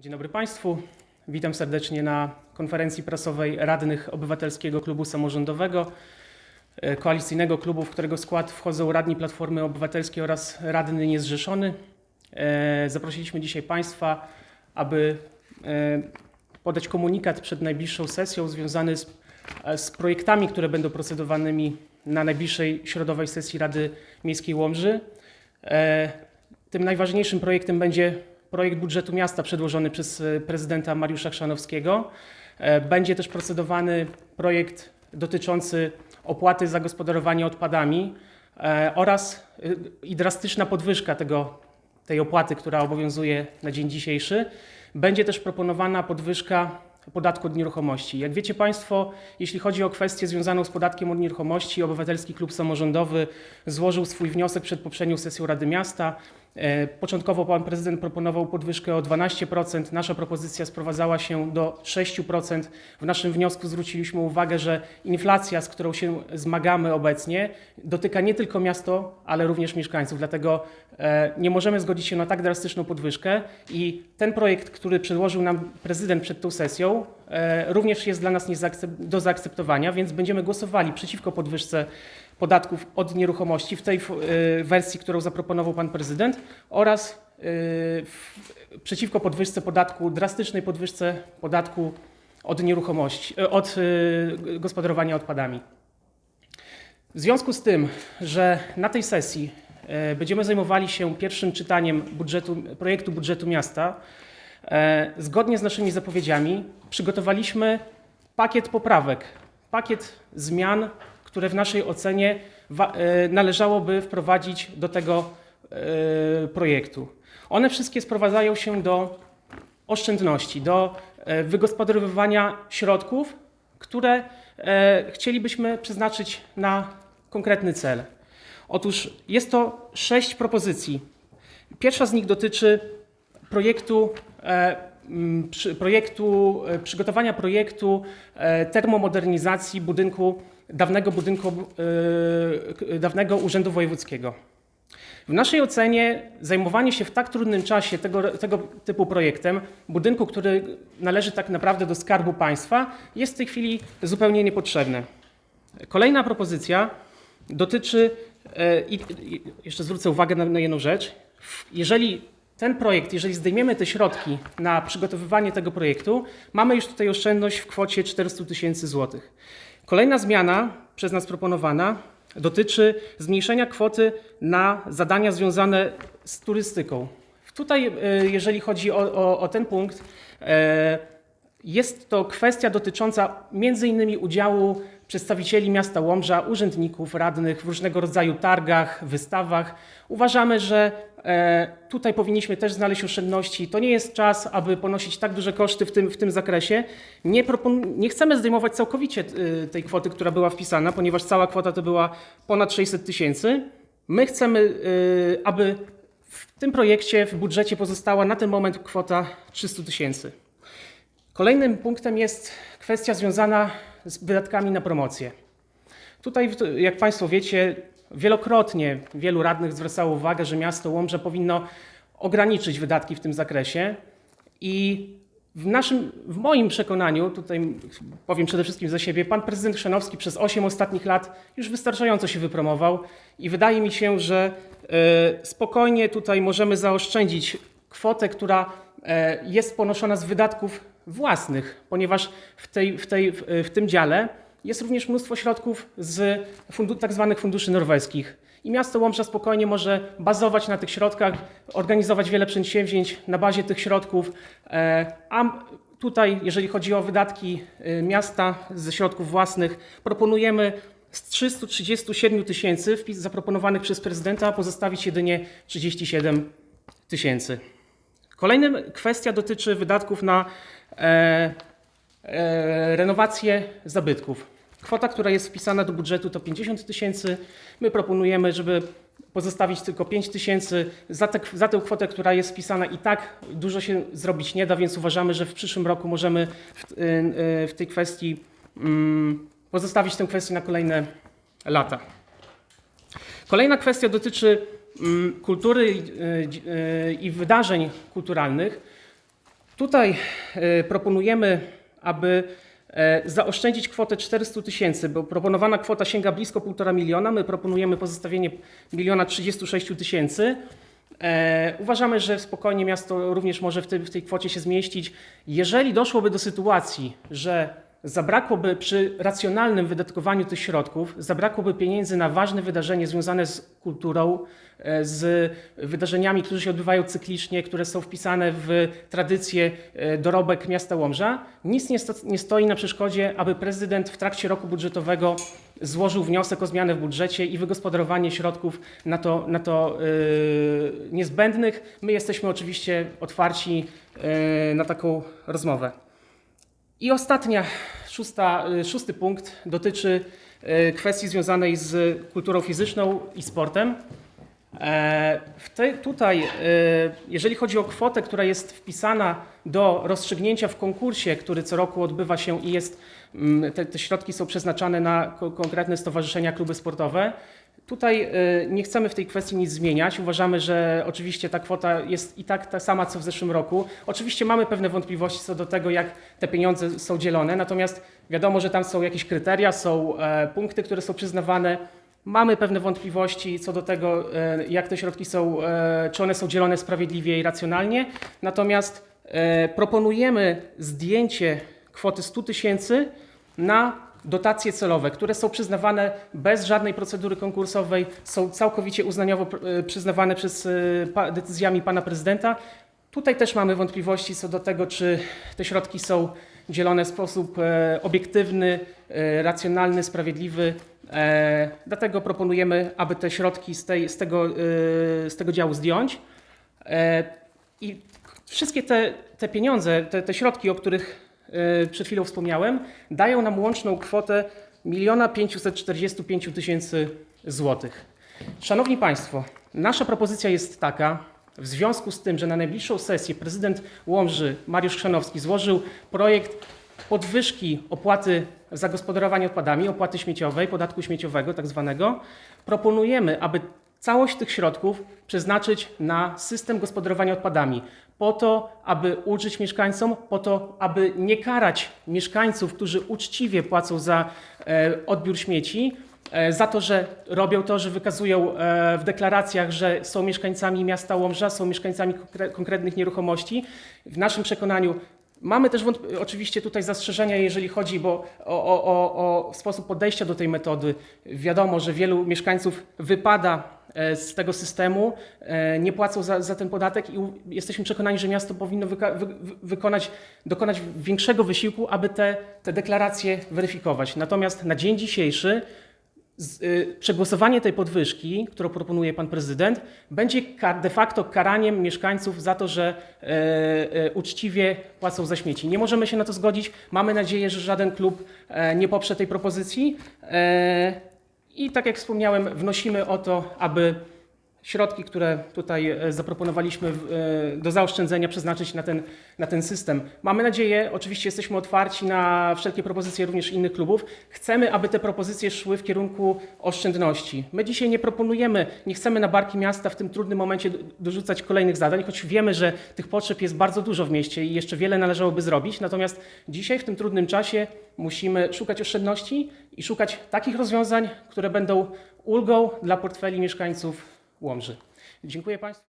Dzień dobry Państwu. Witam serdecznie na konferencji prasowej radnych Obywatelskiego Klubu Samorządowego, e, koalicyjnego klubu, w którego skład wchodzą radni Platformy Obywatelskiej oraz radny niezrzeszony. E, Zaprosiliśmy dzisiaj Państwa, aby e, podać komunikat przed najbliższą sesją związany z, z projektami, które będą procedowanymi na najbliższej środowej sesji Rady Miejskiej Łomży. Tym najważniejszym projektem będzie projekt budżetu miasta przedłożony przez e, prezydenta Mariusza Chrzanowskiego. E, Będzie też procedowany projekt dotyczący opłaty za gospodarowanie odpadami e, oraz i drastyczna podwyżka tego, tej opłaty, która obowiązuje na dzień dzisiejszy. Będzie też proponowana podwyżka podatku od nieruchomości. Jak wiecie Państwo, jeśli chodzi o kwestię związaną z podatkiem od nieruchomości, Obywatelski Klub Samorządowy złożył swój wniosek przed poprzednią sesją Rady Miasta. E, Początkowo pan prezydent proponował podwyżkę o 12%. Nasza propozycja sprowadzała się do 6%. W naszym wniosku zwróciliśmy uwagę, że inflacja, z którą się zmagamy obecnie, dotyka nie tylko miasto, ale również mieszkańców. Dlatego e, nie możemy zgodzić się na tak drastyczną podwyżkę i ten projekt, który przedłożył nam prezydent przed tą sesją, e, również jest dla nas nie do zaakceptowania, więc będziemy głosowali przeciwko podwyżce podatków od nieruchomości w tej y, wersji, którą zaproponował pan prezydent oraz w- przeciwko podwyżce podatku, drastycznej podwyżce podatku od nieruchomości, y, od gospodarowania odpadami. W związku z tym, że na tej sesji e, będziemy zajmowali się pierwszym czytaniem budżetu, projektu budżetu miasta, e, zgodnie z naszymi zapowiedziami przygotowaliśmy pakiet poprawek, pakiet zmian, które w naszej ocenie e, należałoby wprowadzić do tego e, projektu. One wszystkie sprowadzają się do oszczędności, do e, wygospodarowywania środków, które chcielibyśmy przeznaczyć na konkretny cel. Otóż jest to sześć propozycji. Pierwsza z nich dotyczy projektu, projektu przygotowania projektu termomodernizacji budynku, dawnego budynku, e, dawnego Urzędu Wojewódzkiego. W naszej ocenie zajmowanie się w tak trudnym czasie tego, tego typu projektem, budynku, który należy tak naprawdę do skarbu państwa, jest w tej chwili zupełnie niepotrzebne. Kolejna propozycja dotyczy, e, i, jeszcze zwrócę uwagę na, jedną rzecz. Jeżeli ten projekt, jeżeli zdejmiemy te środki na przygotowywanie tego projektu, mamy już tutaj oszczędność w kwocie 400 tysięcy złotych. Kolejna zmiana przez nas proponowana dotyczy zmniejszenia kwoty na zadania związane z turystyką. Tutaj, e, jeżeli chodzi o, o, o ten punkt, e, jest to kwestia dotycząca między innymi udziału przedstawicieli miasta Łomża, urzędników, radnych w różnego rodzaju targach, wystawach. Uważamy, że tutaj powinniśmy też znaleźć oszczędności. To nie jest czas, aby ponosić tak duże koszty w tym, w tym zakresie. Nie, nie chcemy zdejmować całkowicie y, tej kwoty, która była wpisana, ponieważ cała kwota to była ponad 600 tysięcy. My chcemy, y, aby w tym projekcie, w budżecie pozostała na ten moment kwota 300 tysięcy. Kolejnym punktem jest kwestia związana z wydatkami na promocję. Tutaj, jak Państwo wiecie, wielokrotnie wielu radnych zwracało uwagę, że miasto Łomża powinno ograniczyć wydatki w tym zakresie i w naszym, w moim przekonaniu, tutaj powiem przede wszystkim za siebie, pan prezydent Chrzanowski przez 8 ostatnich lat już wystarczająco się wypromował i wydaje mi się, że e, spokojnie tutaj możemy zaoszczędzić kwotę, która e, jest ponoszona z wydatków własnych, ponieważ w, tej, w, tej, w tym dziale jest również mnóstwo środków z fundu, tak zwanych funduszy norweskich. I miasto Łomża spokojnie może bazować na tych środkach, organizować wiele przedsięwzięć na bazie tych środków. E, A tutaj, jeżeli chodzi o wydatki e, miasta ze środków własnych, proponujemy z 337 tysięcy zaproponowanych przez prezydenta pozostawić jedynie 37 tysięcy. Kolejna kwestia dotyczy wydatków na e, renowację zabytków. Kwota, która jest wpisana do budżetu to 50 tysięcy. My proponujemy, żeby pozostawić tylko 5 tysięcy. Za, za tę kwotę, która jest wpisana i tak dużo się zrobić nie da, więc uważamy, że w przyszłym roku możemy w, y, y, w tej kwestii mm, pozostawić tę kwestię na kolejne lata. Kolejna kwestia dotyczy mm, kultury y, i wydarzeń kulturalnych. Tutaj e, proponujemy, aby e, zaoszczędzić kwotę 400 tysięcy, bo proponowana kwota sięga blisko 1,5 miliona. My proponujemy pozostawienie miliona 36 tysięcy. E, Uważamy, że spokojnie miasto również może w tej, w tej kwocie się zmieścić. Jeżeli doszłoby do sytuacji, że zabrakłoby przy racjonalnym wydatkowaniu tych środków, zabrakłoby pieniędzy na ważne wydarzenie związane z kulturą, e, z wydarzeniami, które się odbywają cyklicznie, które są wpisane w tradycję e, dorobek miasta Łomża, nic nie, sto, nie stoi na przeszkodzie, aby prezydent w trakcie roku budżetowego złożył wniosek o zmianę w budżecie i wygospodarowanie środków na to, na to yy, niezbędnych. My jesteśmy oczywiście otwarci na taką rozmowę. I ostatnia, szósta, y, szósty punkt dotyczy y, kwestii związanej z kulturą fizyczną i sportem. E, te, tutaj, y, jeżeli chodzi o kwotę, która jest wpisana do rozstrzygnięcia w konkursie, który co roku odbywa się i jest, mm, te, te środki są przeznaczane na ko- konkretne stowarzyszenia, kluby sportowe, Tutaj y, nie chcemy w tej kwestii nic zmieniać. Uważamy, że oczywiście ta kwota jest i tak ta sama co w zeszłym roku. Oczywiście mamy pewne wątpliwości co do tego, jak te pieniądze są dzielone, natomiast wiadomo, że tam są jakieś kryteria, są e, punkty, które są przyznawane. Mamy pewne wątpliwości co do tego, e, jak te środki są, e, czy one są dzielone sprawiedliwie i racjonalnie. Natomiast proponujemy zdjęcie kwoty 100 tysięcy na dotacje celowe, które są przyznawane bez żadnej procedury konkursowej, są całkowicie uznaniowo e, przyznawane przez e, decyzjami pana prezydenta. Tutaj też mamy wątpliwości co do tego, czy te środki są dzielone w sposób e, obiektywny, racjonalny, sprawiedliwy. Dlatego proponujemy, aby te środki z, tej, z, tego, z tego działu zdjąć. I wszystkie te, te pieniądze, te, te środki, o których przed chwilą wspomniałem, dają nam łączną kwotę 1 545 tysięcy złotych. Szanowni Państwo, nasza propozycja jest taka, w związku z tym, że na najbliższą sesję prezydent Łomży Mariusz Chrzanowski złożył projekt podwyżki opłaty za gospodarowanie odpadami, opłaty śmieciowej, podatku śmieciowego tak zwanego, proponujemy, aby całość tych środków przeznaczyć na system gospodarowania odpadami, po to, aby ulżyć mieszkańcom, po to, aby nie karać mieszkańców, którzy uczciwie płacą za e, odbiór śmieci, e, za to, że robią to, że wykazują e, w deklaracjach, że są mieszkańcami miasta Łomża, są mieszkańcami konkre- konkretnych nieruchomości. W naszym przekonaniu mamy też oczywiście tutaj zastrzeżenia, jeżeli chodzi bo o, o, o, sposób podejścia do tej metody. Wiadomo, że wielu mieszkańców wypada z tego systemu, e, nie płacą za, za ten podatek i jesteśmy przekonani, że miasto powinno wyka- wy, wy, wykonać, dokonać większego wysiłku, aby te, te deklaracje weryfikować. Natomiast na dzień dzisiejszy z, y, przegłosowanie tej podwyżki, którą proponuje pan prezydent, będzie kar, de facto karaniem mieszkańców za to, że e, e, uczciwie płacą za śmieci. Nie możemy się na to zgodzić. Mamy nadzieję, że żaden klub e, nie poprze tej propozycji. E, I tak jak wspomniałem, wnosimy o to, aby środki, które tutaj e, zaproponowaliśmy e, do zaoszczędzenia, przeznaczyć na ten, na ten system. Mamy nadzieję, oczywiście jesteśmy otwarci na wszelkie propozycje również innych klubów. Chcemy, aby te propozycje szły w kierunku oszczędności. My dzisiaj nie proponujemy, nie chcemy na barki miasta w tym trudnym momencie do- dorzucać kolejnych zadań, choć wiemy, że tych potrzeb jest bardzo dużo w mieście i jeszcze wiele należałoby zrobić. Natomiast dzisiaj w tym trudnym czasie musimy szukać oszczędności i szukać takich rozwiązań, które będą ulgą dla portfeli mieszkańców Łomży. Dziękuję Państwu.